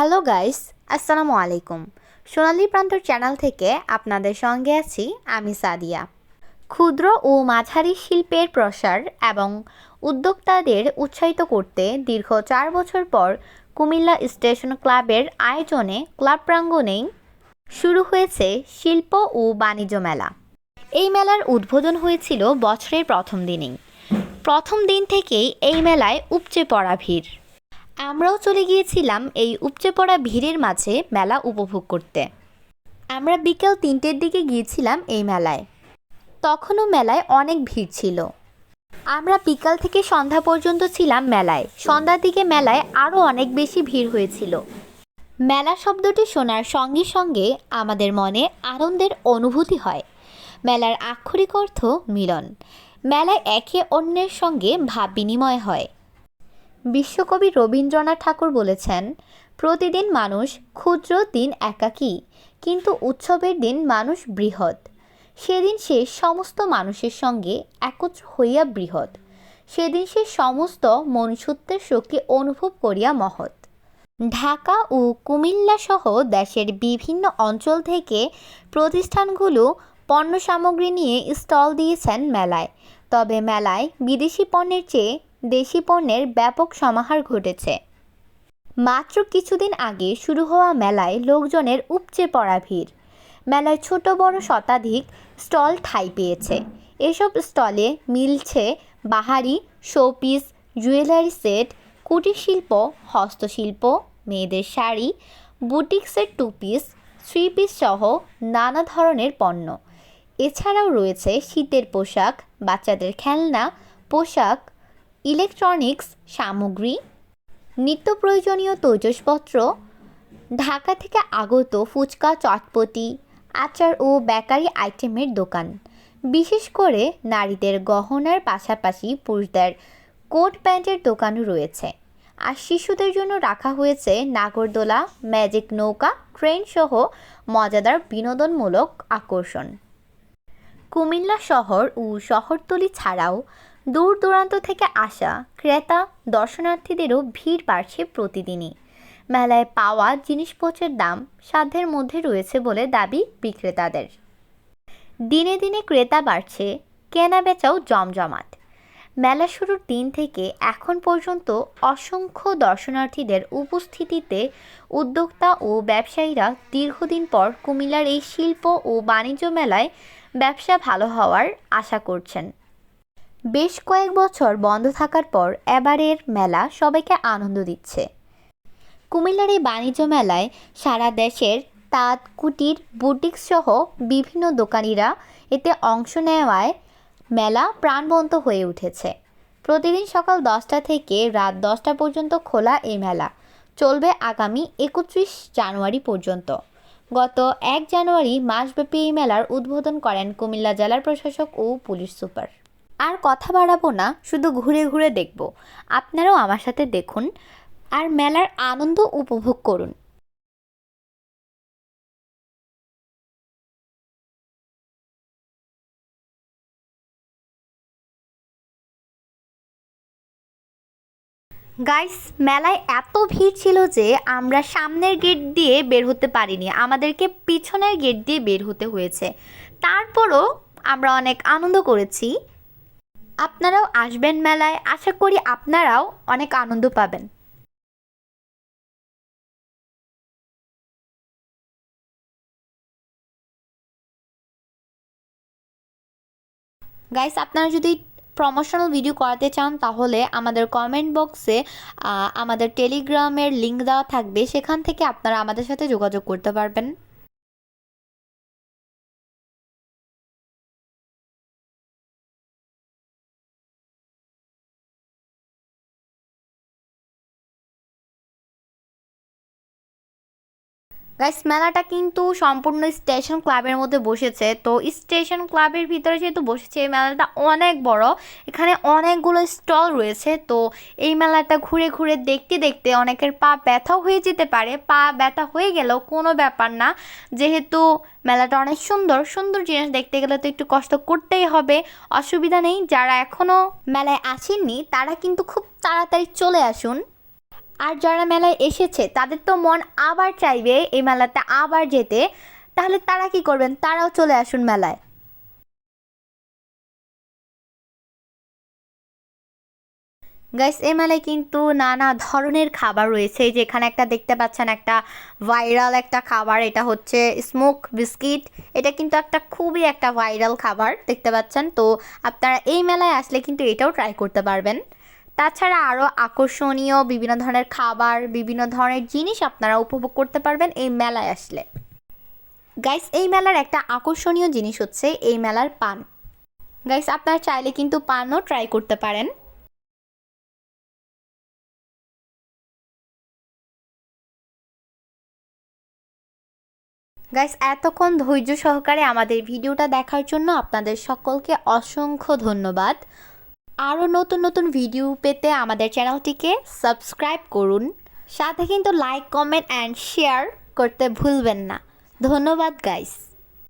Hello guys, আসসালামু আলাইকুম। সোনালী প্রান্তর চ্যানেল থেকে আপনাদের সঙ্গে আছি আমি সাদিয়া। ক্ষুদ্র ও মাঝারি শিল্পের প্রসার এবং উদ্যোক্তাদের উৎসাহিত করতে দীর্ঘ চার বছর পর কুমিল্লা স্টেশন ক্লাবের আয়োজনে ক্লাব প্রাঙ্গণেই শুরু হয়েছে শিল্প ও বাণিজ্য মেলা। এই মেলার উদ্বোধন হয়েছিল বছরের প্রথম দিনেই। প্রথম দিন থেকেই এই মেলায় উপচে পড়া ভিড়। আমরাও চলে গিয়েছিলাম এই উপচে পড়া ভিড়ের মাঝে মেলা উপভোগ করতে। আমরা বিকেল তিনটের দিকে গিয়েছিলাম এই মেলায়। তখনও মেলায় অনেক ভিড় ছিল। আমরা বিকাল থেকে সন্ধ্যা পর্যন্ত ছিলাম মেলায়। সন্ধ্যার দিকে মেলায় আরও অনেক বেশি ভিড় হয়েছিল। মেলা শব্দটি শোনার সঙ্গে সঙ্গে আমাদের মনে আনন্দের অনুভূতি হয়। মেলার আক্ষরিক অর্থ মিলন। মেলায় একে অন্যের সঙ্গে ভাব বিনিময় হয়। বিশ্বকবি রবীন্দ্রনাথ ঠাকুর বলেছেন, প্রতিদিন মানুষ ক্ষুদ্র দিন একাকী, কিন্তু উৎসবের দিন মানুষ বৃহৎ। সেদিন সে সমস্ত মানুষের সঙ্গে একত্র হইয়া বৃহৎ। সেদিন সে সমস্ত মনুষ্যত্বের শক্তি অনুভব করিয়া মহৎ। ঢাকা ও কুমিল্লা সহ দেশের বিভিন্ন অঞ্চল থেকে প্রতিষ্ঠানগুলো পণ্য সামগ্রী নিয়ে স্টল দিয়েছেন মেলায়। তবে মেলায় বিদেশি পণ্যের চেয়ে দেশি পণ্যের ব্যাপক সমাহার ঘটেছে। মাত্র কিছুদিন আগে শুরু হওয়া মেলায় লোকজনের উপচে পড়া ভিড়। মেলায় ছোট বড় শতাধিক স্টল ঠাই পেয়েছে। এসব স্টলে মিলছে বাহারি, শোপিস, জুয়েলারি সেট কুটির শিল্প হস্তশিল্প, মেয়েদের শাড়ি, বুটিক্সের টু পিস, থ্রি পিস সহ নানা ধরনের পণ্য। এছাড়াও রয়েছে শীতের পোশাক, বাচ্চাদের খেলনা, পোশাক ইলেকট্রনিক্স, সামগ্রী নিত্য প্রয়োজনীয় তৈজসপত্র, ঢাকা থেকে আগত ফুচকা, চটপটি, আচার ও বেকারি আইটেমের দোকান। বিশেষ করে নারীদের গহনার পাশাপাশি পুরুষদের কোট প্যান্টের দোকানও রয়েছে। আর শিশুদের জন্য রাখা হয়েছে নাগরদোলা, ম্যাজিক নৌকা ট্রেন সহ মজাদার বিনোদনমূলক আকর্ষণ। কুমিল্লা শহর ও শহরতলি ছাড়াও দূর দূরান্ত থেকে আসা ক্রেতা দর্শনার্থীদেরও ভিড় বাড়ছে প্রতিদিনই। মেলায় পাওয়া জিনিসপত্রের দাম সাধ্যের মধ্যে রয়েছে বলে দাবি বিক্রেতাদের। দিনে দিনে ক্রেতা বাড়ছে, কেনা বেচাও জমজমাট। মেলা শুরুর দিন থেকে এখন পর্যন্ত অসংখ্য দর্শনার্থীদের উপস্থিতিতে উদ্যোক্তা ও ব্যবসায়ীরা দীর্ঘদিন পর কুমিল্লার এই শিল্প ও বাণিজ্য মেলায় ব্যবসা ভালো হওয়ার আশা করছেন। বেশ কয়েক বছর বন্ধ থাকার পর এবারের মেলা সবাইকে আনন্দ দিচ্ছে। কুমিল্লার এই বাণিজ্য মেলায় সারা দেশের তাঁত, কুটির বুটিক্স সহ বিভিন্ন দোকানিরা এতে অংশ নেওয়ায় মেলা প্রাণবন্ত হয়ে উঠেছে। প্রতিদিন সকাল দশটা থেকে রাত দশটা পর্যন্ত খোলা এই মেলা। চলবে আগামী একত্রিশ জানুয়ারি পর্যন্ত। গত এক জানুয়ারি মাসব্যাপী এই মেলার উদ্বোধন করেন কুমিল্লা জেলার প্রশাসক ও পুলিশ সুপার। আর কথা বাড়াবো না, শুধু ঘুরে ঘুরে দেখব। আপনারাও আমার সাথে দেখুন আর মেলার আনন্দ উপভোগ করুন। গাইস মেলায় এত ভিড় ছিল যে আমরা সামনের গেট দিয়ে বের হতে পারিনি। আমাদেরকে পিছনের গেট দিয়ে বের হতে হয়েছে। তারপরও আমরা অনেক আনন্দ করেছি। আপনারাও আসবেন মেলায়। আশা করি আপনারাও অনেক আনন্দ পাবেন। গাইস আপনারা যদি প্রমোশনাল ভিডিও করাতে চান, তাহলে আমাদের কমেন্ট বক্সে আমাদের টেলিগ্রামের লিঙ্ক দেওয়া থাকবে। সেখান থেকে আপনারা আমাদের সাথে যোগাযোগ করতে পারবেন। গাইস মেলাটা কিন্তু সম্পূর্ণ স্টেশন ক্লাবের মধ্যে বসেছে। তো স্টেশন ক্লাবের ভিতরে যেহেতু বসেছে, এই মেলাটা অনেক বড়। এখানে অনেকগুলো স্টল রয়েছে। তো এই মেলাটা ঘুরে ঘুরে দেখতে দেখতে অনেকের পা ব্যথাও হয়ে যেতে পারে। পা ব্যথা হয়ে গেলেও কোনো ব্যাপার না। যেহেতু মেলাটা অনেক সুন্দর সুন্দর জিনিস দেখতে গেলে তো একটু কষ্ট করতেই হবে। অসুবিধা নেই। যারা এখনও মেলায় আসেননি তারা কিন্তু খুব তাড়াতাড়ি চলে আসুন। আর যারা মেলায় এসেছে, তাদের তো মন আবার চাইবে এই মেলাতে আবার যেতে। তাহলে তারা কি করবেন? তারাও চলে আসুন মেলায়। গাইস এই মেলায় কিন্তু নানা ধরনের খাবার রয়েছে। যেখানে একটা দেখতে পাচ্ছেন একটা ভাইরাল একটা খাবার, এটা হচ্ছে স্মোক বিস্কিট এটা কিন্তু একটা খুবই একটা ভাইরাল খাবার, দেখতে পাচ্ছেন? তো আপনারা এই মেলায় আসলে কিন্তু এটাও ট্রাই করতে পারবেন। তাছাড়া আরও আকর্ষণীয় বিভিন্ন ধরনের খাবার, বিভিন্ন ধরনের জিনিস আপনারা উপভোগ করতে পারবেন এই মেলায় আসলে। গাইস এই মেলার একটা আকর্ষণীয় জিনিস হচ্ছে এই মেলার পান। গাইস আপনারা চাইলে কিন্তু পানও ট্রাই করতে পারেন। গাইস এতক্ষণ ধৈর্য সহকারে আমাদের ভিডিওটা দেখার জন্য আপনাদের সকলকে অসংখ্য ধন্যবাদ। আরও নতুন নতুন ভিডিও পেতে আমাদের চ্যানেলটিকে সাবস্ক্রাইব করুন। সাথে কিন্তু লাইক কমেন্ট অ্যান্ড শেয়ার করতে ভুলবেন না। ধন্যবাদ গাইস